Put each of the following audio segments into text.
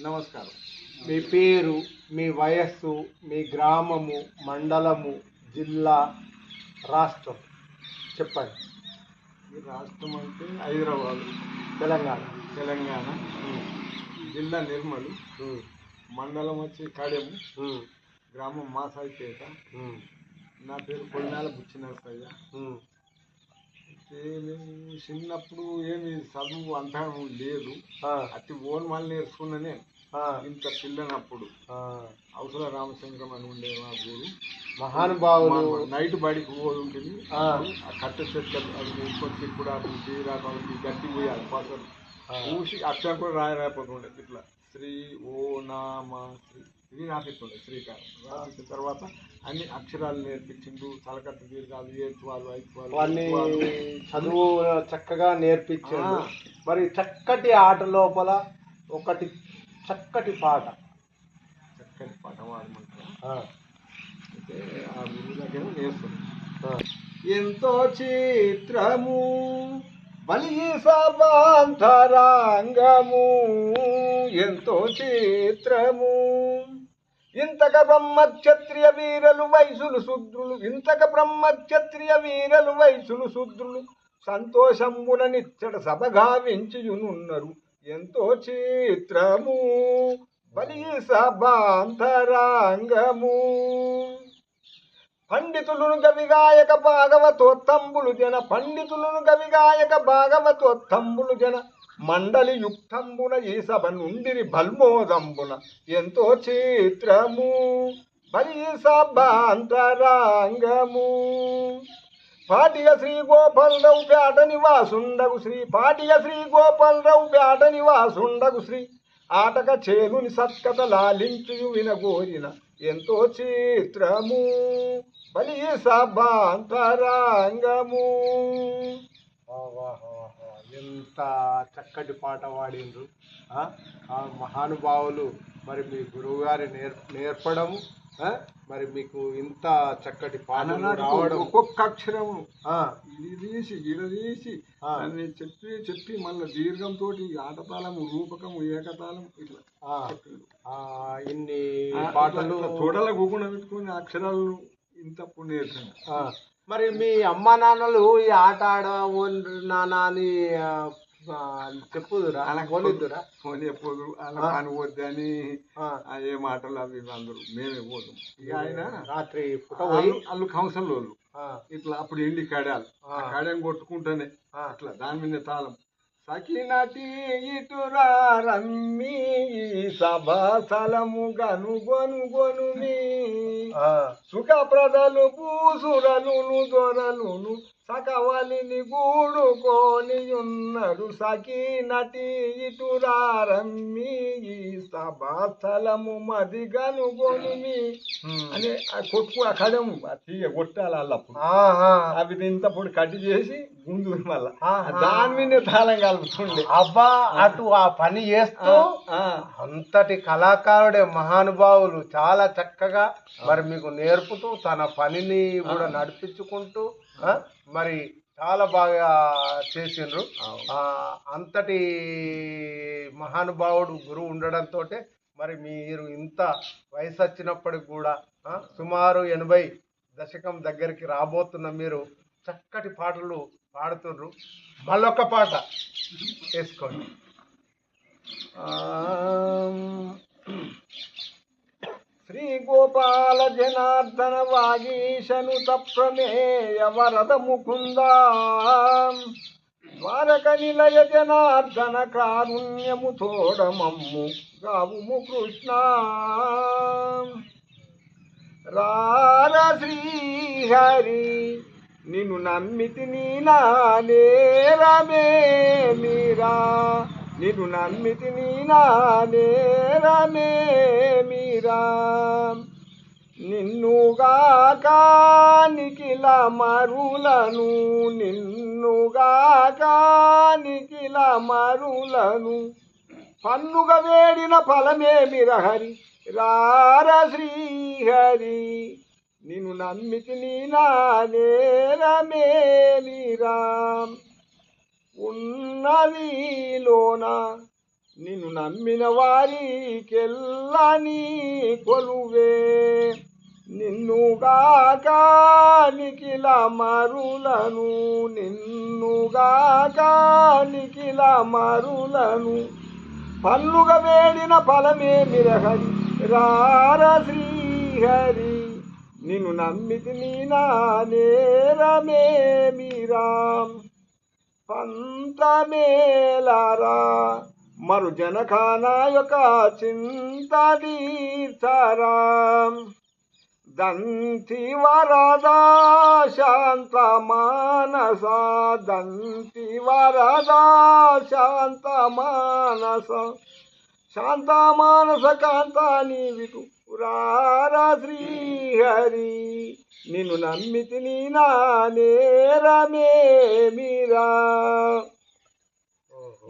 నమస్కారం. మీ పేరు మీ వయస్సు మీ గ్రామము మండలము జిల్లా రాష్ట్రం. చెప్పండి. ఈ రాష్ట్రం అంటే హైదరాబాద్. తెలంగాణ. తెలంగాణ. జిల్లా నిర్మల్. మండలం వచ్చి కడెము. గ్రామం మాసాయిపేట. నా పేరు కొల్లాల బుచ్చినరసయ్య. చిన్నప్పుడు ఏమి చదువు అంతా లేదు. అతి ఓన్ వాళ్ళు నేర్చుకున్ననే ఆ, ఇంత పిల్లనప్పుడు. అవసర రామచంద్రం అని ఉండే మా గురు. మహానుభావులు నైట్ బడికి ఉంటుంది. ఆ. కట్టె చెట్లు అది ఇంకొచ్చి అటు తీరాకాలకి గట్టి పోయాలి. పాత్రలు ఆ. పూసి అక్షరం కూడా రాయ రాకపోతుండే ఇట్లా. శ్రీ ఓ నామ శ్రీ. ఇవి రాసిస్తుండే శ్రీకారం. రాసిన తర్వాత అన్ని అక్షరాలు నేర్పించిండు. తలకట్టు దీర్ఘాలు ఏత్వాలు ఐత్వాలు వాళ్ళని. చదువు చక్కగా నేర్పించారు ఆ. మరి చక్కటి ఆట లోపల ఒకటి చక్కటి పాట. చక్కని పాట వాడమంటారు ఆ, అయితే ఆ గురువు దగ్గర. ఎంతో చిత్రము బలి సర్వాంతరాంగము ఎంతో చిత్రము. ఇంతక బ్రహ్మక్షత్రియ వీరలు వైసులు శుద్రులు. ఇంతక బ్రహ్మక్షత్రియ వీరలు వైసులు శుద్రులు. సంతోషంబున నిచ్చట సభగావించియునున్నారు ఎంతో చిత్రము బలి సభాంతరాంగము పండితులను గవిగాయక భాగవతోత్తంబులు జన పండితులను గవిగాయక భాగవతోత్తంబులు జన మండలి యుక్తంబున ఈ సభ నుండిరి బల్మోదంబున ఎంతో చిత్రము బలి సభాంతరాంగము. పాటిగ శ్రీ గోపాలరావు పేట నివాసుండగు శ్రీ పాటియ శ్రీ గోపాలరావు పేట నివాసుండగు శ్రీ ఆటక చేలుని సత్కత లాలించు వినగోరిన ఎంతో చిత్రము బలి సభాంతరాంగము. ఎంత చక్కటి పాట పాడిండ్రు. ఆ మహానుభావులు మరి మీ గురువు గారి నేర్ నేర్పడము. మరి మీకు ఇంత చక్కటి అలనాటికి రావడం ఒక్కొక్క అక్షరము ఆ, ఇది తీసి. అని చెప్పి చెప్పి మళ్ళీ దీర్ఘంతో ఆటతాళము రూపకము ఏకతాళం ఇట్లా ఇన్ని పాటలు తోటల గూకుండా పెట్టుకుని అక్షరాలు ఇంతప్పుడు నేర్చుకున్నా ఆ, మరి మీ అమ్మ నాన్నలు ఈ ఆట ఆడవోండ్రు నాన్న అని చెప్పుదురా పోనిద్దురా. ఫోన్ చెప్పదు అలా. పని ఆ. ఏ మాటలు అవి అందరూ మేమే పోతాం. ఇక ఆయన రాత్రి వాళ్ళు కౌన్సిల్ వాళ్ళు. ఇట్లా అప్పుడు ఎండి కడాలు ఆ. కడాన్ని కొట్టుకుంటానే అట్లా దాని మీద తాళం. సకినటి ఇటురా రమ్మి సభాస్థలము గను ఆ, సుఖప్రదలు పూసురలును దొరలును సకవలిని గూడుకొని ఉన్నడు సఖీ నటి ఇటురారమ్మి ఈ సభాస్థలము మది ఉమ్. అని ఆ కొట్టుకు ఆ కడము ఆ తీయ కొట్టాలి. అవి ఇంతప్పుడు కట్టి చేసి గుండు మళ్ళా. దాని మీద తాళం కలుపుతుండే. అబ్బా అటు ఆ పని చేస్తూ అంతటి కళాకారుడే మహానుభావులు చాలా చక్కగా మరి మీకు నేర్పుతూ తన పనిని కూడా నడిపించుకుంటూ మరి చాలా బాగా చేసిండ్రు. అంతటి మహానుభావుడు గురువు ఉండడంతో మరి మీరు ఇంత వయసు వచ్చినప్పటికి కూడా సుమారు ఎనభై దశకం దగ్గరికి రాబోతున్న మీరు చక్కటి పాటలు పాడుతుండ్రు. మళ్ళొక్క పాట వేసుకోండి. శ్రీ గోపాల జనార్దన వాగీశను తప్రమేయ వరద ముకుంద ద్వారక నిలయ జనార్దన కారుణ్యము తోడమమ్ము గావుము కృష్ణ. రార శ్రీహరి నిన్ను నమ్మితి నీనా నేరమే మీరా. నిన్ను నమ్మితి నీ నేరమే మీరా. మరులను నిన్నుగాకానికిల మరులను. పన్నుగ వేడిన ఫలమేమిర హరి రార శ్రీహరి. నిన్ను నమ్మితి నీనా నేరమేమిరా ఉన్నదిలోన నిన్ను నమ్మిన వారికెల్లా నీ కొలువే. నిన్నుగాక నిఖిల మరులను నిన్నుగాక నిఖిల మరులను. పన్నుగా వేడిన ఫలమే మిరహరి రార శ్రీహరి. నిన్ను నమ్మితి నీ నా నేరమే మీరాం. పంతమేలారా మరు జనకానా యొక్క చింత తీర్చారా దంతి వరదా శాంత మానస దంతి వరదా శాంత మానస. శాంత మానస కాంత నీవిటు రారా శ్రీహరి. నిన్ను నమ్మితి నీ నా నేరమే మీరా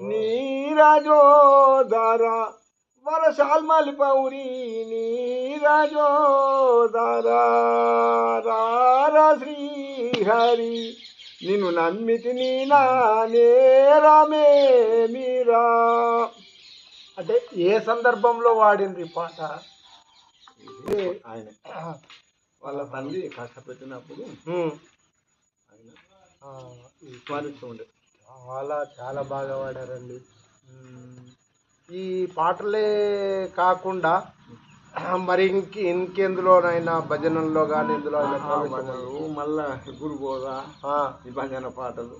నీరజోదర వరశాల్మలి పౌరి నీరజోదర శ్రీహరి. నిన్ను నమ్మితి నీ నా నేరమే మీరా. అంటే ఏ సందర్భంలో వాడింది పాట? ఆయన. వాళ్ళ తల్లి కష్టపెట్టినప్పుడు. ఆయన స్మరిస్తూ ఉండే చాలా చాలా బాగా వాడారండి. ఉమ్, ఈ పాటలే కాకుండా మరి ఇంక ఇంకెందులోనైనా భజనల్లో కానీ ఇందులో మళ్ళా గురుబోధ ఈ భజన పాటలు.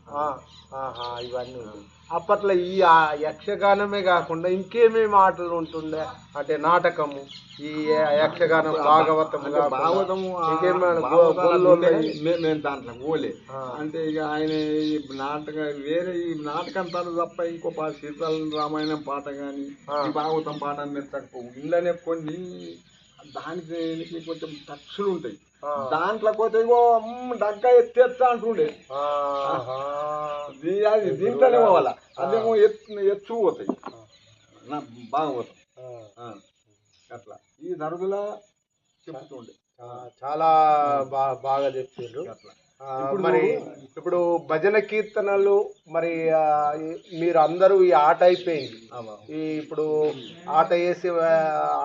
ఇవన్నీ. అప్పట్లో ఈ యక్షగానమే కాకుండా ఇంకేమేమి ఆటలు ఉంటుండే? అంటే నాటకము ఈ యక్షగానం భాగవతం మే- మేము దాంట్లో పోలే. అంటే ఇక ఆయన ఈ నాటక వేరే ఈ నాటకం తను తప్ప ఇంకో పా సీతాల రామాయణం పాట కానీ భాగవతం పాట మెచ్చకపోవు ఇళ్ళనే కొన్ని దానికి కొంచెం టచ్లు ఉంటాయి. దాంట్లో పోతే ఇగో డగ్గా ఎత్తేస్తా అంటుండే. అది దీంట్లోనే పోవాలా? అదేమో ఎత్తు ఎత్తు పోతాయి. నా ఆ. ఆ, అట్లా. ఈ దరుదులా చెప్తుండే. చాలా బాగా చెప్పిండ్రు అట్లా. మరి ఇప్పుడు భజన కీర్తనలు మరి మీరు అందరూ ఈ ఆట అయిపోయింది. ఈ ఇప్పుడు ఆట వేసే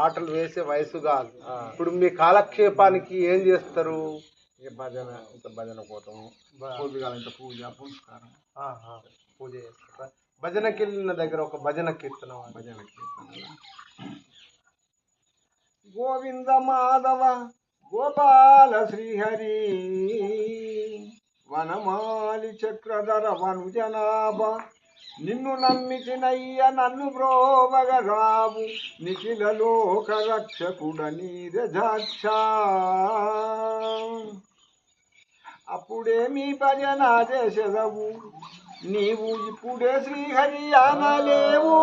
ఆటలు వేసే వయసు కాదు. ఇప్పుడు మీ కాలక్షేపానికి ఏం చేస్తారు భజన ఇంత భజన ఇంత పూజ పునస్కారం ఆహా, పూజ చేస్తారా భజనకి వెళ్ళిన దగ్గర ఒక భజన కీర్తన. భజన కీర్తనలు. గోవింద మాధవ గోపాల శ్రీహరి వనమాలి చక్రధర వనుజనాభ నిన్ను నమ్మిచినయ్య నన్ను బ్రోవగ రావు నిఖిల లోక రక్షకుడ నీరజాక్ష అప్పుడే మీ భజన చేసెదవు. నీవు ఇప్పుడే శ్రీహరి అనలేవు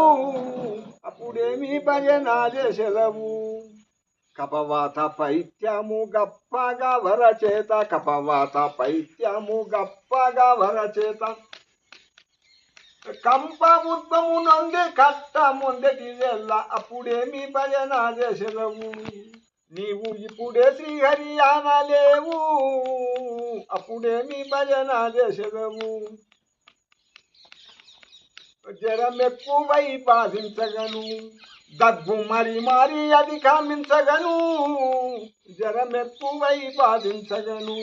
అప్పుడే మీ భజన చేసెదవు. కపవాత పైత్యము గప్పగా వరచేత కపవాత పైత్యము గప్పగా వరచేత. కంప ఉద్భము నందే కట్ట ముందటి అప్పుడేమి అప్పుడే మీ భజన చేసెదవు. నీవు ఇప్పుడే శ్రీహరి అనలేవు అప్పుడే మీ భజన చేసెదవు. జరమెక్కువై బాధించగను దగ్గు మరి మరి అధిగమించగను జరమెక్కువై బాధించగను.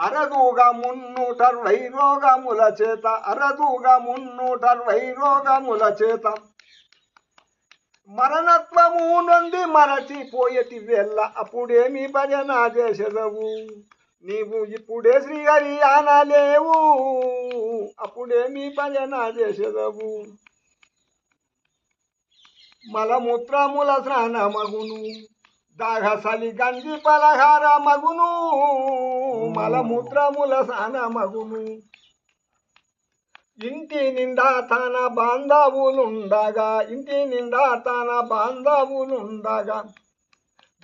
అరదుగా మున్నూటర్వై రోగముల చేత అరదుగా మున్నూటర్వై రోగముల చేత. మరణత్వము నుండి మరచిపోయేటి వెళ్ళ అప్పుడేమి భజన చేసెదవు? నీవు ఇప్పుడే శ్రీహరి అనలేవు అప్పుడేమి భజన చేసెదవు? మలమూత్రముల స్నాన మగును దాగసలి గంజి పలహార మగును. మలమూత్రముల స్నాన మగును ఇంటి నిండా తన బాంధవులుండగా ఇంటి నిండా తన బాంధవులుండగా.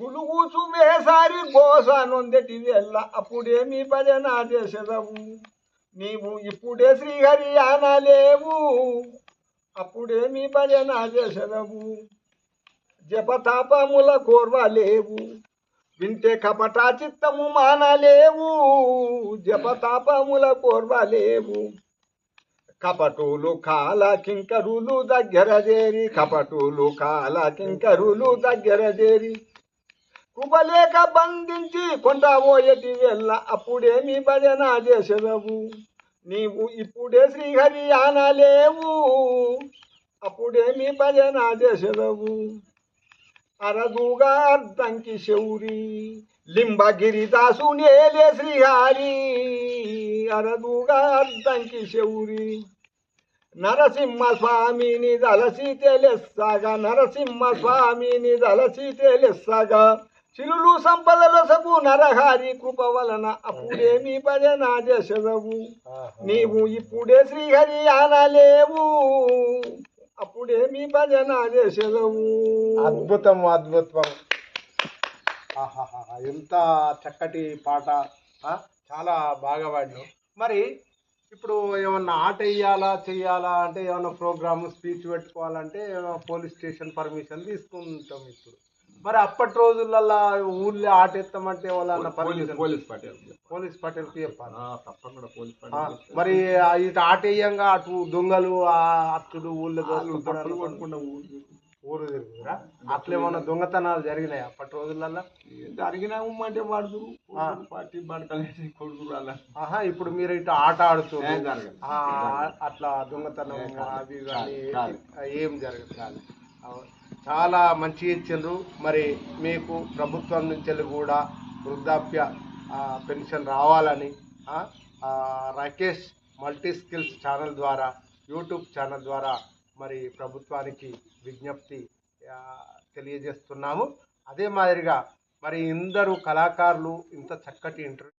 గులుగుచు వేసారి గోస నొందటి వెళ్ళ అప్పుడేమి భజన చేసెదవు? నీవు ఇప్పుడే శ్రీహరి అనలేవు అప్పుడేమి భజన చేసలవు జపతాపముల కోర్వలేవు. వింటే కపటా చిత్తము మానలేవు. జపతాపముల కోర్వలేవు. కపటూలు కాల కింకరులు దగ్గర చేరి కపటూలు కాల కింకరులు దగ్గర చేరి. కృపలేక బంధించి కొండబోయటి వెళ్ళ అప్పుడేమి భజన చేసెదవు నీవు ఇప్పుడే శ్రీహరి అనలేవు అప్పుడేమి భజన చేసెదవు. అరదుగా అర్థంకి శౌరి లింబగిరి దాసునేలే శ్రీహరి. అరదుగా అర్థంకి శౌరి నరసింహ స్వామిని దలసి తెలుస్తాగా నరసింహ స్వామిని దలసి తెలుస్తాగా చిలులు సంపదల సబు నరహరి కృప వలన అప్పుడేమి భజన చేసెదవు నీవు ఇప్పుడే శ్రీహరి అనలేవు అప్పుడేమి భజన చేసెదవు అద్భుతం అద్భుతం. ఎంత చక్కటి పాట చాలా బాగా పాడినావు. మరి ఇప్పుడు ఏమన్నా ఆట వేయాలా చెయ్యాలా అంటే ఏమన్నా ప్రోగ్రామ్ స్పీచ్ పెట్టుకోవాలంటే పోలీస్ స్టేషన్ పర్మిషన్ తీసుకుంటాం ఇప్పుడు. మరి అప్పటి రోజులల్లో ఊళ్ళో ఆట ఎత్తామంటే వాళ్ళ పోలీస్ పటేల్ పోలీస్ చెప్పాలి ఆ, తప్పకుండా పోలీస్ పటేల్ మరి ఇటు ఆటేయంగా అటు దొంగలు ఆ అచ్చుడు ఊళ్ళో కొట్టకుండా ఊరు తిరుగురా అట్లేమన్నా దొంగతనాలు జరిగినాయి అప్పటి రోజులల్లో జరిగిన అంటే వాడుతురు ఆ. పార్టీ బడకలేసి కొడుకురు అలా ఆహా ఇప్పుడు మీరు ఇటు ఆట ఏం ఆడుతున్నారు జరగదు. ఆ, అట్లా దొంగతనం. అవి. ఏం జరగదు. చాలా మంచి ఇచ్చిండ్రు. మరి మీకు ప్రభుత్వం నుంచి కూడా వృద్ధాప్య పెన్షన్ రావాలని రాకేష్ మల్టీ స్కిల్స్ ఛానల్ ద్వారా యూట్యూబ్ ఛానల్ ద్వారా మరి ప్రభుత్వానికి విజ్ఞప్తి తెలియజేస్తున్నాము. అదే మాదిరిగా మరి ఇందరు కళాకారులు ఇంత చక్కటి ఇంటర్వ్యూ